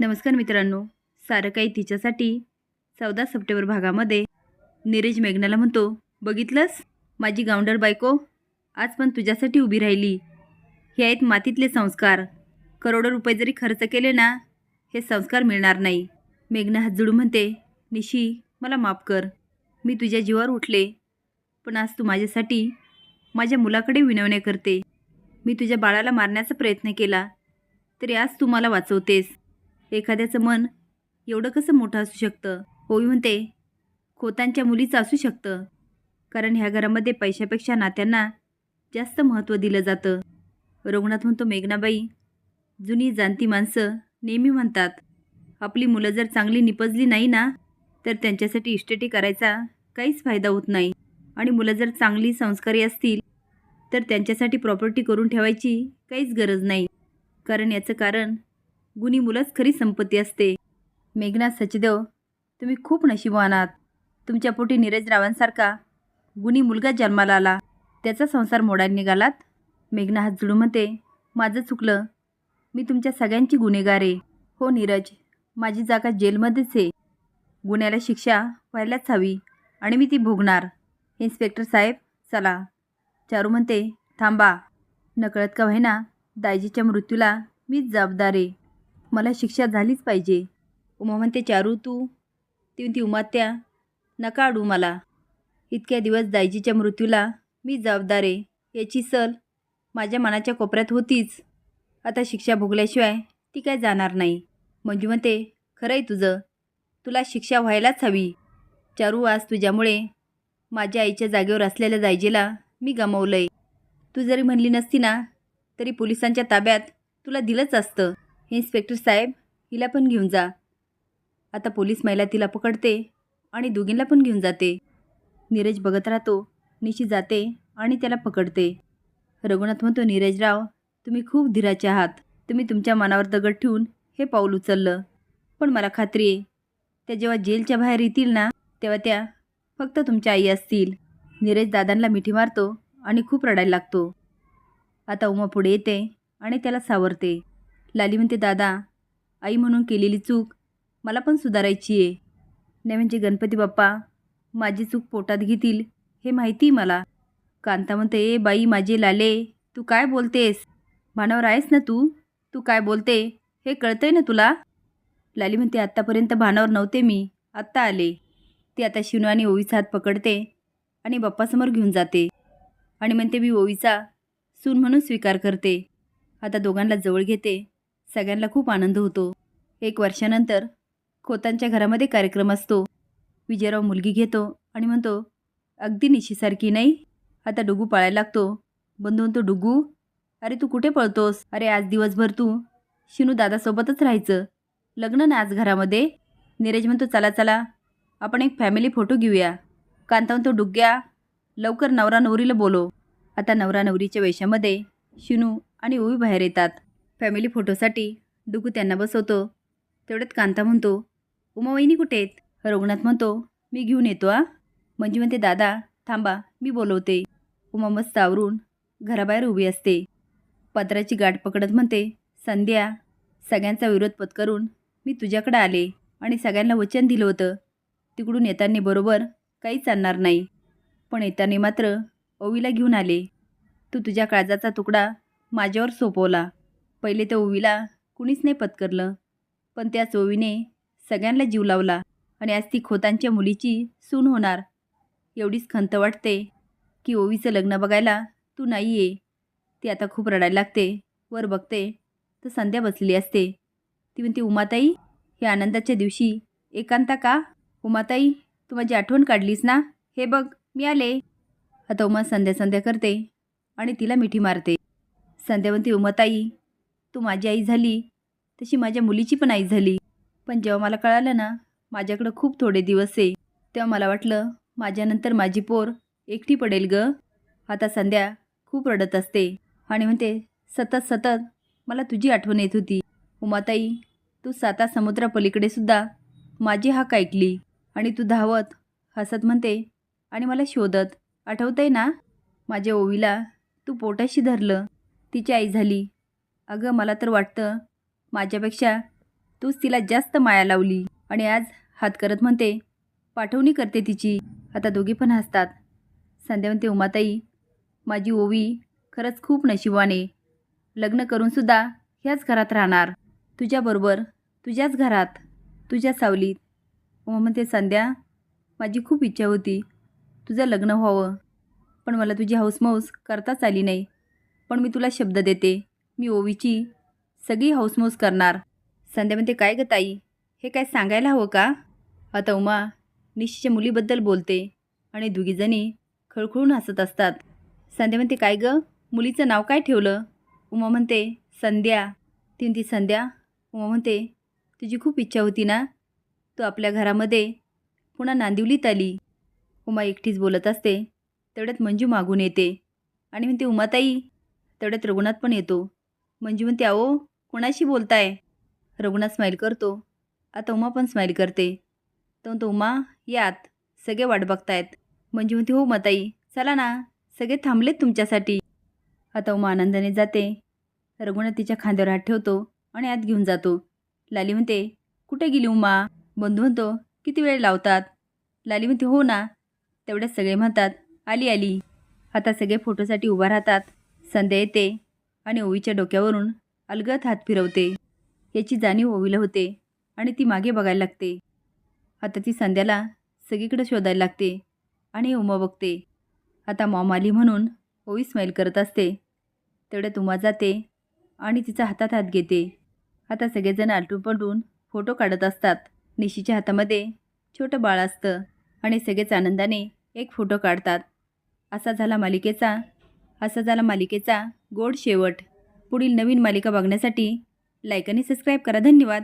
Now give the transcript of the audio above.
नमस्कार मित्रांनो सारं काही तिच्यासाठी चौदा सप्टेंबर भागामध्ये नीरज मेघनाला म्हणतो बघितलंस? माझी गावंडर बायको आज पण तुझ्यासाठी उभी राहिली. हे आहेत मातीतले संस्कार. करोडो रुपये जरी खर्च केले ना हे संस्कार मिळणार नाही. मेघना हात जोडून म्हणते निशी मला माफ कर. मी तुझ्या जीवावर उठले पण आज तू माझ्यासाठी माझ्या मुलाकडे विनवण्या करते. मी तुझ्या बाळाला मारण्याचा प्रयत्न केला तरी आज तू मला वाचवतेस. एखाद्याचं मन एवढं कसं मोठं असू शकतं? होई म्हणते. खोतांच्या मुलीचं असू शकतं. कारण ह्या घरामध्ये पैशापेक्षा नात्यांना जास्त महत्त्व दिलं जातं. रघुनाथ म्हणतो मेघनाबाई जुनी जाणती माणसं नेहमी म्हणतात आपली मुलं जर चांगली निपजली नाही ना तर त्यांच्यासाठी इष्टेटी करायचा काहीच फायदा होत नाही. आणि मुलं जर चांगली संस्कारी असतील तर त्यांच्यासाठी प्रॉपर्टी करून ठेवायची काहीच गरज नाही. कारण याचं कारण गुणी मुलंच खरी संपत्ती असते. मेघनाथ सचदेव तुम्ही खूप नशीबवान आहात. तुमच्या पोटी नीरज रावांसारखा गुणी मुलगा जन्माला आला. त्याचा संसार मोडायला निघालात? मेघना हात जुळू म्हणते माझं चुकलं. मी तुमच्या सगळ्यांची गुन्हेगार आहे. हो नीरज माझी जागा जेलमध्येच आहे. गुन्ह्याला शिक्षा व्हायलाच हवी आणि मी ती भोगणार. इन्स्पेक्टर साहेब चला. चारू म्हणते थांबा. नकळत का व्हायना दायजीच्या मृत्यूला मीच जबाबदार आहे. मला शिक्षा झालीच पाहिजे. उमा म्हणते चारू तू. ती ती उमात्या नका अडू मला. इतक्या दिवस दायजीच्या मृत्यूला मी जबाबदार आहे. याची सल माझ्या मनाच्या कोपऱ्यात होतीच. आता शिक्षा भोगल्याशिवाय ती काय जाणार नाही. मंजू म्हणते खरं आहे तुझं. तुला शिक्षा व्हायलाच हवी. चारू आज तुझ्यामुळे माझ्या आईच्या जागेवर असलेल्या दायजीला मी गमावलंय. तू जरी म्हणली नसती ना तरी पोलिसांच्या ताब्यात तुला दिलंच असतं. इन्स्पेक्टर साहेब हिला पण घेऊन जा. आता पोलीस महिला तिला पकडते आणि दोघींना पण घेऊन जाते. नीरज बघत राहतो निशी जाते आणि त्याला पकडते. रघुनाथ म्हणतो नीरजराव तुम्ही खूप धीराचे आहात. तुम्ही तुमच्या मनावर दगड ठेवून हे पाऊल उचललं. पण मला खात्री आहे त्या जेव्हा जेलच्या बाहेर येतील ना तेव्हा त्या फक्त तुमच्या आई असतील. नीरज दादांना मिठी मारतो आणि खूप रडायला लागतो. आता उमा पुढे येते आणि त्याला सावरते. लाली म्हणते दादा आई म्हणून केलेली चूक मला पण सुधारायची आहे नाही म्हणजे गणपती बाप्पा माझी चूक पोटात घेतील हे माहिती मला. कांता म्हणते ए बाई माझे लाले तू काय बोलतेस? भानावर आहेस ना तू? तू काय बोलते? हे कळतंय ना तुला? लाली म्हणते आत्तापर्यंत भानावर नव्हते मी आत्ता आले. ती आता शिनू आणि ओवीचा हात पकडते आणि बाप्पासमोर घेऊन जाते आणि म्हणते मी ओवीचा सून म्हणून स्वीकार करते. आता दोघांना जवळ घेते सगळ्यांना खूप आनंद होतो. एक वर्षानंतर खोतांच्या घरामध्ये कार्यक्रम असतो. विजयराव मुलगी घेतो आणि म्हणतो अगदी निशीसारखी नाही? आता डुगू पळायला लागतो. बंधू म्हणतो डुगू? अरे तू कुठे पळतोस? अरे आज दिवसभर तू शिनू दादासोबतच राहायचं. लग्न ना आज घरामध्ये? नीरज म्हणतो चला चला. आपण एक फॅमिली फोटो घेऊया. कांता म्हणतो डुग्ग्या लवकर नवरा नवरीला बोलो आता नवरा नवरीच्या वेशामध्ये शिनू आणि ओवी बाहेर येतात. फॅमिली फोटोसाठी डुगू त्यांना बसवतो. तेवढ्यात कांता म्हणतो उमावहिनी कुठे आहेत? रघुनाथ म्हणतो मी घेऊन येतो आ. म्हणजे म्हणते दादा थांबा मी बोलवते. उमा मस्त आवरून घराबाहेर उभी असते. पत्राची गाठ पकडत म्हणते संध्या सगळ्यांचा विरोध पत्करून मी तुझ्याकडे आले आणि सगळ्यांना वचन दिलं होतं. तिकडून येताना बरोबर काहीच आणणार नाही. पण येताना मात्र ओवीला घेऊन आले. तू तुझ्या काळजाचा तुकडा माझ्यावर सोपवला. पहिले त्या ओवीला कुणीच नाही पत्करलं. पण त्याच ओवीने सगळ्यांना जीव लावला आणि आज ती खोतांच्या मुलीची सून होणार. एवढीच खंत वाटते की ओवीचं लग्न बघायला तू नाही ये. ती आता खूप रडायला लागते वर बघते तर संध्या बसलेली असते. ती म्हणते उमाताई हे आनंदाच्या दिवशी एकांता का? उमाताई तू माझी आठवण काढलीस ना? हे बघ मी आले. आता उमा संध्या संध्या करते आणि तिला मिठी मारते. संध्या म्हणते उमाताई तू माझी आई झाली तशी माझ्या मुलीची पण आई झाली. पण जेव्हा मला कळालं ना माझ्याकडं खूप थोडे दिवस आहे तेव्हा मला वाटलं माझ्यानंतर माझी पोर एकटी पडेल ग. आता संध्या खूप रडत असते आणि म्हणते सतत सतत मला तुझी आठवण येत होती. उमाताई तू साता समुद्रापलीकडे सुद्धा माझी हाक ऐकली आणि तू धावत हसत म्हणते आणि मला शोधत आठवतंय ना? माझ्या ओवीला तू पोटाशी धरलं तिची आई झाली अगं मला तर वाटतं माझ्यापेक्षा तूच तिला जास्त माया लावली. आणि आज हात करत म्हणते पाठवणी करते तिची. आता दोघी पण हसतात. संध्या म्हणते उमाताई माझी ओवी खरंच खूप नशिबाने लग्न करूनसुद्धा ह्याच घरात राहणार. तुझ्याबरोबर तुझ्याच घरात तुझ्या सावलीत. उमा म्हणते संध्या माझी खूप इच्छा होती तुझं लग्न व्हावं. पण मला तुझी हौसमौस करताच आली नाही. पण मी तुला शब्द देते. मी ओवीची सगळी हौसमौस करणार. संध्या म्हणते काय ग ताई? हे काय सांगायला हवं का? आता उमा निशीच्या मुलीबद्दल बोलते आणि दोघीजणी खळखळून हसत असतात. संध्या म्हणते काय ग? मुलीचं नाव काय ठेवलं? उमा म्हणते संध्या. ती म्हणते संध्या. उमा म्हणते तुझी खूप इच्छा होती ना? तू आपल्या घरामध्ये पुन्हा नांदिवलीत आली. उमा एकटीच बोलत असते तेवढ्यात मंजू मागून येते आणि म्हणते उमाताई तेवढ्यात रघुनाथ पण येतो. मंजू म्हणते अहो कोणाशी बोलताय? रघुनाथ स्माईल करतो. आता उमा पण स्माईल करते. तो म्हणतो उमा यात सगळे वाट बघतायत. मंजू म्हणते हो माताई चला ना सगळे थांबलेत तुमच्यासाठी. आता उमा आनंदाने जाते. रघुनाथ तिच्या खांद्यावर हात ठेवतो आणि आत घेऊन जातो. लाली म्हणते कुठे गेली उमा? बंधू म्हणतो किती वेळ लावतात? लाली म्हणते हो ना. तेवढ्यात सगळे म्हणतात आली आली. आता सगळे फोटोसाठी उभा राहतात. संध्या येते. आणि ओवीच्या डोक्यावरून अलगत हात फिरवते. याची जाणीव ओवीला होते आणि ती मागे बघायला लागते. आता ती संध्याला सगळीकडे शोधायला लागते आणि उमा बघते. आता मॉम आली म्हणून ओवी स्माईल करत असते. तेवढ्यात उमा जाते आणि तिचा हातात हात घेते. आता सगळेजण आलटून पलटून फोटो काढत असतात. निशीच्या हातामध्ये छोटं बाळ असतं आणि सगळेच आनंदाने एक फोटो काढतात. असा झाला मालिकेचा असा झाला मालिकेचा गोड शेवट. पुढील नवीन मालिका बघण्यासाठी लाईक आणि सबस्क्राईब करा. धन्यवाद.